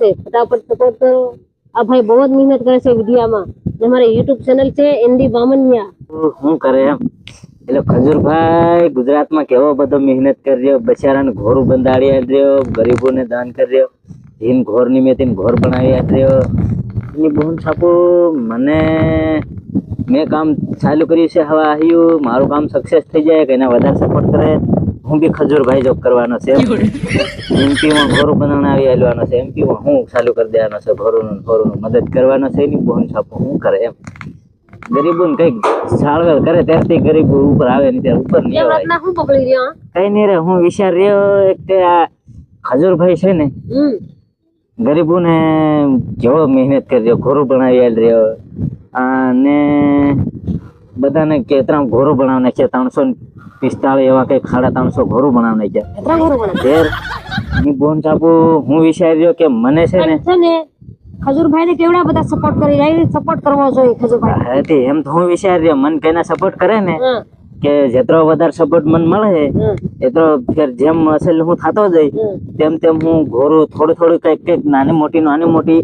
છે. ફટાફટ સપોર્ટ કરો. આ ભાઈ બહુ જ મહેનત કરે છે વિદ્યામાં ને યુટ્યુબ ચેનલ છે એનડી બામનિયા. શું કરે એમ? એટલે ખજૂરભાઈ, ગુજરાતમાં કેવો બધો મહેનત કર્યો બચારાને ઘોર બંધાડી રહ્યો ગરીબોને દાન કર્યો હિન ઘોર નિમિત્તે ઘોર બનાવી આપ્યો. એની બહુ છાપો, મને, મેં કામ ચાલુ કર્યું છે, હવે આવ્યું મારું કામ સક્સેસ થઈ જાય, કે એના વધારે સપોર્ટ કરે. હું બી ખજૂરભાઈ જોબ કરવાનો છે એમપીમાં ઘોર બનાવી હાલવાનો છે. એમપીમાં હું ચાલુ કરી દેવાનો છે ઘોરોનું ઘોરોનું મદદ કરવાનો છે એની બોન છાપો હું કરે એમ. ગરીબોને કંઈક સાળવેલ કરે ત્યારથી ગરીબ ઉપર આવે ને ત્યાં ઉપર નહીં આવે. રાતના શું પકડી રહ્યા? કઈ નહીં રે હું વિચાર રહ્યો એક કે આ ખજૂરભાઈ છે ને ગરીબોને જેવો મહેનત કરી રહ્યો ઘોરું બનાવી હાલ રહ્યો. અને બધાને કે ત્રણ ઘોરું બનાવી છે ત્રણસો પિસ્તાળીસ એવા કઈ સાડા ત્રણસો ઘરું બનાવી કેટલા ઘરો. ની બોન ચાપુ હું વિચાર્યો કે મને છે ને છે ને ખજૂરભાઈ ને કેવડા બધા સપોર્ટ કરી? સપોર્ટ કરવો જોઈએ ખજૂરભાઈ. હાથી એમ તો હું વિચાર્યો મન કઈના સપોર્ટ કરે ને કે જેટલો વધારે સપોર્ટ મને મળે એટલો ફેર જેમ અસલ હું થતો જઈ તેમ તેમ હું ઘોરું થોડું થોડું કંઈક કંઈક નાની મોટી નાની મોટી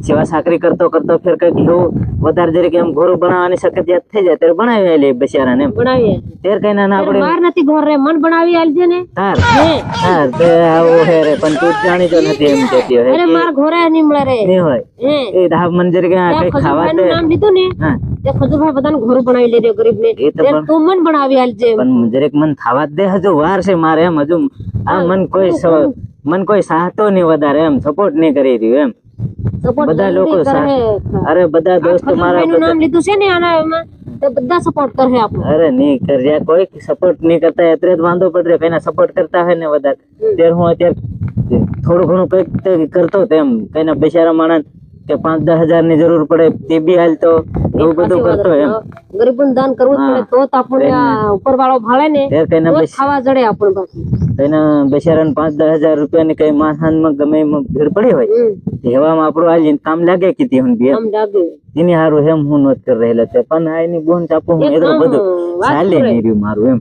સેવા સાકરી કરતો કરતો ફેર કંઈક એવું વધારે જરીક એમ ઘોરું બનાવવાની શક્યત થઈ જાય ત્યારે બનાવી લે બિચારાને એમ. બનાવીએ તેર કઈ ના ના માર નથી ઘોર રે મન બનાવી આલજે ને. તાર. હે. તાર તે આવો હે રે પણ તું જાણી જાણીતો નથી એમ કહેતી હોય. અરે માર ઘોરે નહીં મળે રે. નહીં હોય. એ રાહ મન જરીક આ કઈ ખાવા તે નામ લીધું ને હા. તે ખજૂરભાઈ બધાને ઘોર બનાવી લેજો ગરીબ ને તો મન બનાવી આલજે. પણ જરીક મન થાવા દે હજુ વાર છે મારે એમ હજુ આ મન કોઈ મન કોઈ સાહતો નહીં વધારે એમ સપોર્ટ નહીં કરી રહ્યું એમ. બધા લોકો અરે બધા દોસ્તો મારા નામ લીધું છે ને આના તો બધા સપોર્ટ કરે આપણો. અરે નહીં કર્યા કોઈ સપોર્ટ નહીં કરતા એટલે જ વાંધો પડ કઈના સપોર્ટ કરતા હોય ને બધા. ત્યારે હું અત્યારે થોડું ઘણું કંઈક કરતો તેમ કઈના બિચારા માણસ કે પાંચ દસ હજારની જરૂર પડે તે બી હાલ તો એવું બધું કરતો એમ. ગરીબોને દાન કરવું પડે. તો જ આપણને ઉપર વાળો ભાળે ને તો ખાવા જડે આપણને પાછું. કઈના બિચારાને પાંચ દસ હજાર રૂપિયાની કઈ માથાનમાં ગમે ભીડ પડી હોય એવામાં આપણું આ કામ લાગે કે હું બી. એની હારું એમ હું નોત કરી રહેલા છે. પણ આ એની બોન ચાપુ હું એટલું બધું ચાલે નહીં રહ્યું મારું એમ.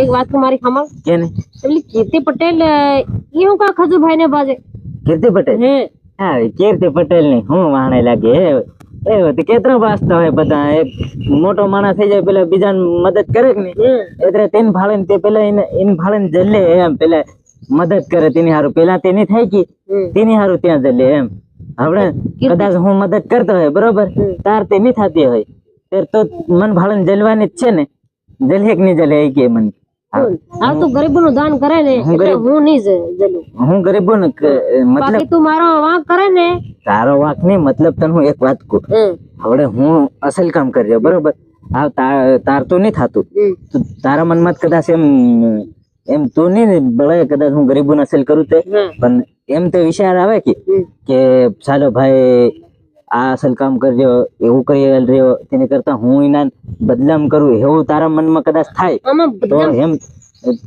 એક વાત તો મારી ખામણ કે ને પેલી કીર્તિ પટેલ ઈ હું કા ખજૂરભાઈ ને બાજે? કીર્તિ પટેલ? હે. હા કીર્તિ પટેલની હું વાણે લાગે હે. એ તે કેતરા વાસ્તા હોય બધા? એક મોટો માણસ થઈ જાય પેલા બીજાને મદદ કરે કે નહીં? એટલે તેને ભાળે તે પેલા એને એને ભાળે જલ્લે એમ પેલા મદદ કરે તેની હારું. પેલા તેની થાય કે તેની હારું ત્યાં જલ્લે એમ. આપણે કદાચ હું મદદ કરતો હોય બરોબર? તાર તે નહીં થતી હોય. ત્યારે તો મન ભાળે જલવાની જ છે ને. જલે કે નહીં જલે એ કે મને. આ તો ગરીબો નું દાન કરે ને એટલે હું નહીં જલું. હું ગરીબો ને મતલબ તું મારો વાંક કરે ને. તારો વાંક નહીં મતલબ તને હું એક વાત કહું. હવે હું અસલ કામ કર્યો બરોબર? આ તાર તો નહીં થતું. તારા મનમાં કદાચ એમ એમ તો નહીં ને બળે કદાચ હું ગરીબોને અસલ કરું તે. પણ એમ તો વિચાર આવે કે કે ચાલો ભાઈ આ અસલ કામ કરજો એવું કરી રહ્યો તેને કરતા હું એના બદલામ કરું એવું તારા મનમાં કદાચ થાય. તો એમ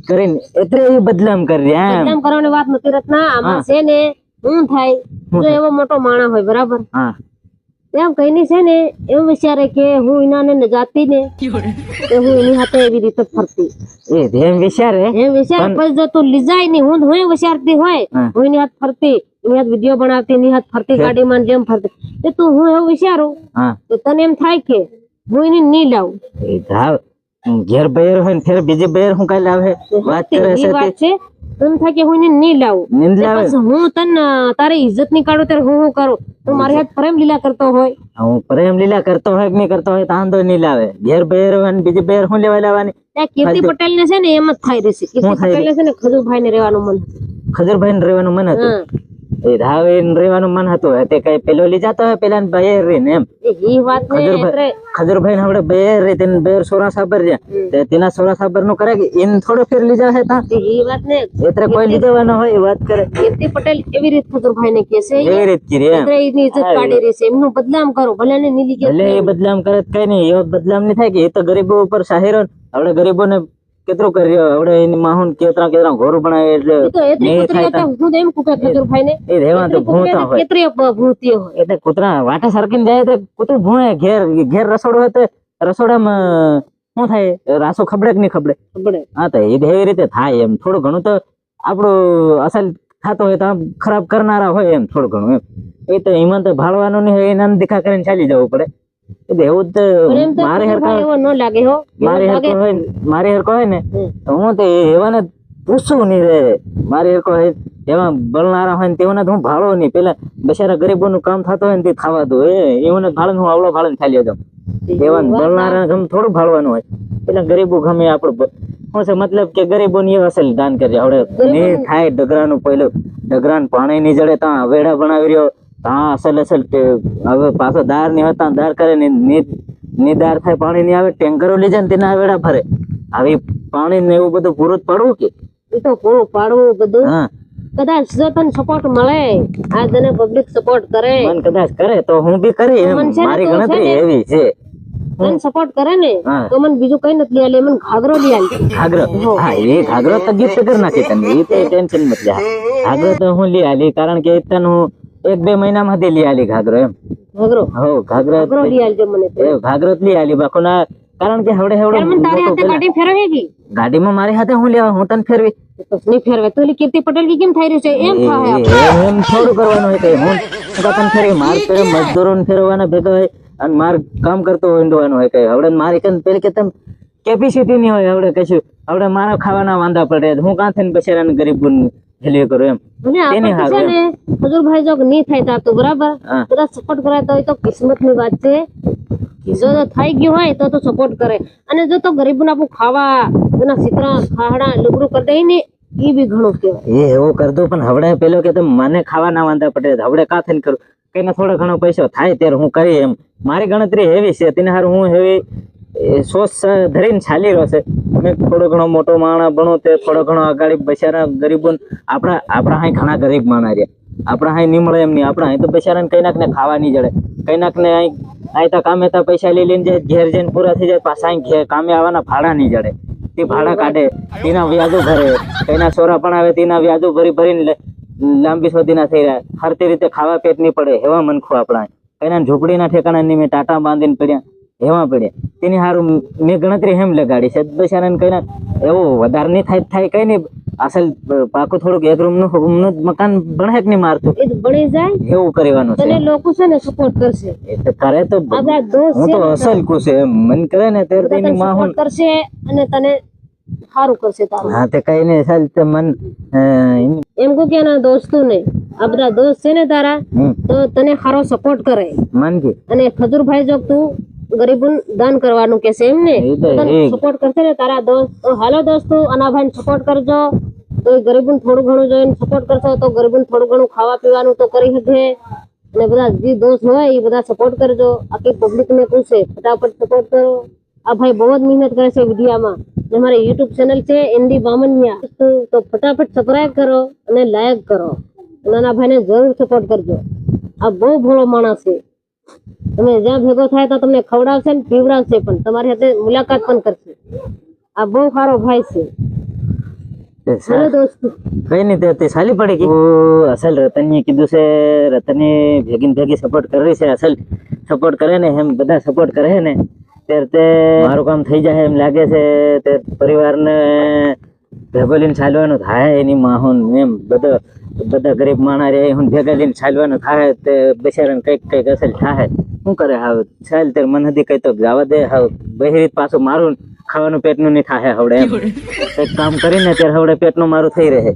કરીને એટલે એ બદલામ કરી એમ. કરવાની વાત નથી રત્ના આમાં છે ને હું થાય. જો એવો મોટો માણસ હોય બરાબર? હા. એમ કહીને છે ને એવું વિચારે કે હું એનાને ન જાતી ને તો હું એની હાથે એવી રીતે ફરતી. એ એમ વિચારે એમ વિચારે પછી જો તું લીજાય નહીં હું હું વિચારતી હોય હું એની હાથ ફરતી. એની વીડિયો બનાવતી નિહત હાથ ફરતી ગાડીમાં જેમ ફરતી. તો તું હું એવું વિચારું તો તને એમ થાય કે હું એને નહીં લાવું ધાવ ઘેર બેર હોય ને ફેર બીજે બેર હું કઈ લાવે વાત કરે છે વાત છે. તને થાય કે હું એને નહીં લાવું? લાવે હું તને તારી ઇજ્જતની કાઢું ત્યારે હું હું કરું? તું મારી હાથ પ્રેમ લીલા કરતો હોય. હું પ્રેમ લીલા કરતો હોય કે નહીં કરતો હોય તાંધો નહીં લાવે ઘેર બેર હોય ને બીજે બેર હું લેવા લાવવાની? કીર્તિ પટેલ ને છે ને એમ જ થાય રહેશે. કીર્તિ પટેલ ને છે ને ખજૂરભાઈ ને રહેવાનું મન ખજુરભાઈ ને રહેવાનું મન હતું? હા એ ધાવ એને રહેવાનું મન હતું. તે કઈ પેલો લઈ જતો હોય પેલા બહેર રહીને એમ. ઈ વાત ને ને આપણે બહેર રહી તેને બહેર સોરા સાબર છે. તેના સોરા સાબરનું કરે કે એને થોડો ફેર લીધા છે તા? ઈ વાત ને એટલે કોઈ લીધેવાનો હોય એ વાત કરે. કીર્તિ પટેલ એવી રીત ખજૂરભાઈ ને કે છે એવી રીત કરી એમ. એની ઇજ્જત કાઢી રહી છે. એમનું બદનામ કરો ભલે ને નીલી કે ભલે એ બદલામ કરે કઈ નહીં. એવો બદલામ નહીં થાય કે એ તો ગરીબો ઉપર સાહેરો આપડે આપણે ગરીબોને કેટલું કર્યો આપણે એની માહુન કેતરા કેતરા ઘોર બનાવે એટલે એ થાય હતા હું તો એમ કુકે ખજૂરભાઈ ને એ રહેવા તો ભૂતા હોય. કેતરી ભૂતી હોય. એટલે કૂતરા વાટા સરકીને જાય તો કૂતરું ભૂણે ઘેર ઘેર રસોડો હોય તો રસોડામાં શું થાય? રાસો ખબડે કે નહીં ખબડે? ખબડે. હા તો એ એવી રીતે થાય એમ. થોડું ઘણું તો આપણું અસલ થતો હોય તો ખરાબ કરનારા હોય એમ થોડું ઘણું એમ. એ તો એમાં તો ભાળવાનું નહીં હોય એના દેખા કરીને ચાલી જવું પડે. એવું એમ તો મારે હરકા એવો ન લાગે હો. મારે હરકો હોય મારે હરકો હોય ને. તો હું તો એવાને પૂછવું નહીં રે. મારે હરકો હોય એવા બળનારા હોય ને તેઓને તો હું ભાળો નહીં. પેલા બચારા ગરીબોનું કામ થતું હોય ને તે થવા દો એ એઓને ભાળે હું આવડો ભાળે ખાલી જાઉં એવા બળનારા ગમ થોડું ભાળવાનું હોય. પેલા ગરીબો ગમે આપણું શું છે મતલબ કે ગરીબો ની અસલ દાન કરીએ આવડે નહીં થાય ડગરાનું પહેલું ડગરાનું પાણી ની જડે ત્યાં વેડા બનાવી રહ્યો. ત્યાં અસલ અસલ હવે પાછો દારની હતા દાર કરે ની- દાર થાય પાણી નહીં આવે ટેન્કરો લઈ જાય ને તેના વેડા ભરે. આવી પાણી ને એવું બધું પૂરું જ પડવું કે? એ તો પૂરું પાડવું બધું. હા. કદાચ જો તને સપોર્ટ મળે આ તને પબ્લિક સપોર્ટ કરે. મન કદાચ કરે તો હું બી કરી મારી ગણતરી એવી છે. તને સપોર્ટ કરે ને તો મને બીજું કઈ નથી લે મને ઘાઘરો લઈ આલ ઘાઘરો? હા. એ ઘાઘરો તો ગિફ્ટ કરી નાખી તને. એ તો ટેન્શન મત લે ઘાઘરો તો હું લઈ આલી કારણ કે તને હું એક બે મહિનામાં જ લઈ આલી ઘાઘરો એમ. ઘાઘરો? હો ઘાઘરો લઈ આલજો મને એ ઘાઘરો લઈ આલી બાકો ના કારણ કે હવડે હવડે મને તારી હાથે ગાડી ફેરવે કી ગાડીમાં મારી હાથે હું લેવા હું તને ફેરવી તો નહીં ફેરવે તો લી કીર્તિ પટેલ કી કેમ થઈ રહ્યું છે? એમ થાય એમ થોડું કરવાનું હોય કઈ હું તને ફેરવી માર ફેરવે મજદૂરો ફેરવાના ભેગા હોય અને માર કામ કરતો હિંડવાનું હોય કઈ હવડે મારી કન પેલી કે તમે કેપેસિટી નહીં હોય હવડે કશું. હવડે મારા ખાવાના વાંધા પડે. હું કાં થઈને બચારાને ગરીબ હેલી કરો એમ. તેને હારું ને હજુરભાઈ જો નહીં થાય તો બરાબર. બધા સપોર્ટ કરે તો એ તો કિસ્મતની વાત છે. જો થઈ ગયું હોય તો તો સપોર્ટ કરે. અને જો તો ગરીબોને આપણું ખાવા એના સિતરા ખાડા લુગડું કરી દઈ ને એ બી ઘણું કહેવાય. એ એવું કરતો પણ હવડે પેલો કે તો મને ખાવાના વાંધા પડે હવડે કા થઈને કરું? કઈને થોડો ઘણો પૈસો થાય ત્યારે હું કરી એમ. મારી ગણતરી હેવી છે તેને હારું હું હેવી એ સોચ ધરીને ચાલી રહ્યો છે. તમે થોડો ઘણો મોટો માણસ બનો તે થોડો ઘણો આગાડી બચારા ગરીબો આપણા આપણા હાઈ ઘણા ગરીબ માણા રહ્યા. આપણા હાઈ નહીં એમ નહીં. આપણા અહીં તો બચારાને કઈ નાક ને ખાવા નહીં જડે. કંઈ નાક ને અહીં અહીં તો કામે તો પૈસા લઈ લઈને જાય, ઘેર જઈને પૂરા થઈ જાય, પાછા અહીં કામે આવવાના ભાડા નહીં જડે. તે ભાડા કાઢે, તેના વ્યાજો ભરે, તેના સોરા પણ આવે, તેના વ્યાજો ભરી ભરીને લાંબી સુધીના થઈ રહ્યા. હરતી રીતે ખાવા પેટ નહીં પડે, એવા મનખું આપણા એના ઝૂંપડીના ઠેકાણા નહીં મેં ટાટા બાંધીને પડ્યા એવા પડે. તેની સારું મેં ગણતરી એમ લગાડી છે. કઈના એવું વધારે નહીં થાય થાય કઈ નહીં. અસલ પાકું થોડુંક એક રૂમનું નું મકાન ભણે જ નહીં મારતું? એ બળી જાય. એવું કરવાનું છે. લોકો છે ને સપોર્ટ કરશે. એ તો કરે તો હું તો અસલ કુ છે એમ. મન કરે ને તે તેની માં હું કરશે અને તને સારું કરશે તારું. હા તે કઈ નહીં. અસલ તો મન એમ- એમ કહું કે એના દોસ્તો ને આ બધા દોસ્ત છે ને તારા તો તને સારો સપોર્ટ કરે. મન કે? અને ખજુરભાઈ જો તું ગરીબોને દાન કરવાનું કે છે એમ ને? એ તો તને એ- સપોર્ટ કરશે ને તારા દોસ્ત હાલો દોસ્તો અનાભાઈ સપોર્ટ કરજો. તો ગરીબોને થોડું ઘણું જોઈને સપોર્ટ કરશો તો ગરીબોને થોડું ઘણું ખાવા પીવાનું તો કરી શકે. અને બધા જે દોસ્ત હોય એ બધા સપોર્ટ કરજો. આખી પબ્લિક ને પૂછે ફટાફટ સપોર્ટ કરો. આ ભાઈ બહુ જ મહેનત કરે છે વિડીયામાં અને મારી યુટ્યુબ ચેનલ છે એનડી બામનિયા તો ફટાફટ સબસ્ક્રાઇબ કરો અને લાઈક કરો. નાના ભાઈને જરૂર સપોર્ટ કરજો. આ બહુ ભોળો માણસ છે. તમે જ્યાં ભેગો થાય તો તમને ખવડાવશે ને પીવડાવશે પણ તમારી સાથે મુલાકાત પણ કરશે. આ બહુ સારો ભાઈ છે. તે સા- કઈ નહીં તે તે સાલી પડી ગઈ. અસલ રતનને કીધું છે રતને ભેગી ને ભેગી સપોર્ટ કરી છે અસલ સપોર્ટ કરે ને એમ બધા સપોર્ટ કરે ને ત્યારે તે મારું કામ થઈ જાય એમ લાગે છે તે પરિવારને ભેગો લઈને ચાલવાનું થાય એની માહોન એમ બધા. બધા ગરીબ માણા રે હું ભેગા લઈને છાલવાનું થાય તે બિચારાને કંઈક કંઈક અસલ થાય. શું કરે હાવ? છાલ તે મને હજી કઈ તો જવા દે હાવ. બહેરી પાછું મારું ખાવાનું પેટનું નહીં થાય હવડે એમ. કંઈક કામ કરીને ત્યારે હવડે પેટનું મારું થઈ રહે.